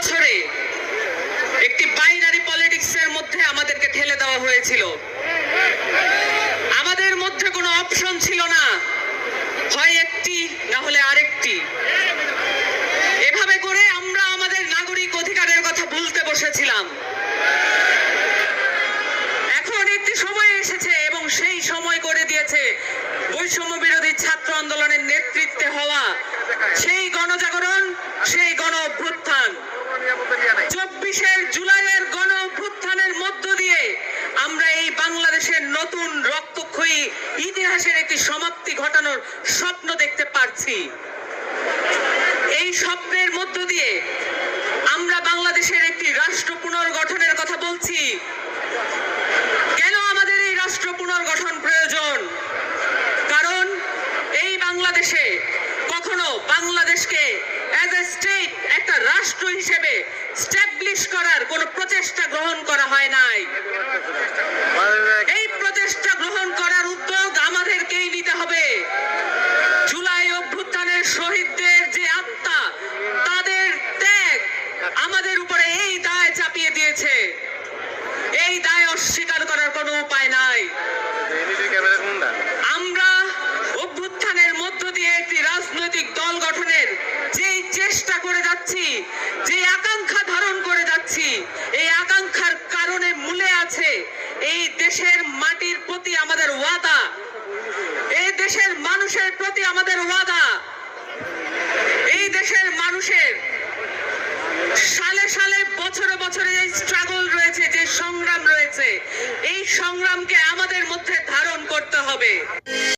বছরে একটি বাইনারি পলিটিক্সের মধ্যে আমাদেরকে ঠেলে দেওয়া হয়েছিল। আমাদের মধ্যে কোনো অপশন ছিল না। হয় একটি, না হলে আরেকটি। এভাবে করে আমরা আমাদের নাগরিক অধিকারের কথা ভুলতে বসেছিলাম। এখন একটি সময় এসেছে এবং সেই সময় করে দিয়েছে বৈষম্য বিরোধী ছাত্র আন্দোলনের নেতৃত্বে হওয়া সেই গণজাগরণ সেই গণ অভ্যুত্থান চব্বিশের জুলাইয়ের গণ অভ্যুত্থানের মধ্য দিয়ে আমরা এই বাংলাদেশের নতুন রক্তক্ষয়ী ইতিহাসের একটি সমাপ্তি ঘটানোর স্বপ্ন দেখতে পারছি। এই স্বপ্নের মধ্য দিয়ে আমরা বাংলাদেশের একটি রাষ্ট্র পুনর্গঠনের কথা বলছি। কেন আমাদের এই রাষ্ট্র পুনর্গঠন প্রয়োজন? কারণ এই বাংলাদেশে কখনো বাংলাদেশকে অ্যাজ এ স্টেট একটা রাষ্ট্র হিসেবে স্ট্যাবলিশ করার কোনো প্রচেষ্টা গ্রহণ করা হয় নাই। এই প্রচেষ্টা গ্রহণ করার উদ্যোগ আমাদেরকেই নিতে হবে। জুলাই অভ্যুত্থানের শহীদদের চেষ্টা করে যাচ্ছি, যে আকাঙ্ক্ষা ধারণ করে যাচ্ছি, এই আকাঙ্ক্ষার কারণে মূলে আছে এই দেশের মাটির প্রতি আমাদের ওয়াদা। এই দেশের মানুষের প্রতি আমাদের ওয়াদা। এই দেশের মানুষের সালে সালে, বছরে বছরে যে স্ট্রাগল রয়েছে, যে সংগ্রাম রয়েছে, এই সংগ্রামকে আমাদের মধ্যে ধারণ করতে হবে।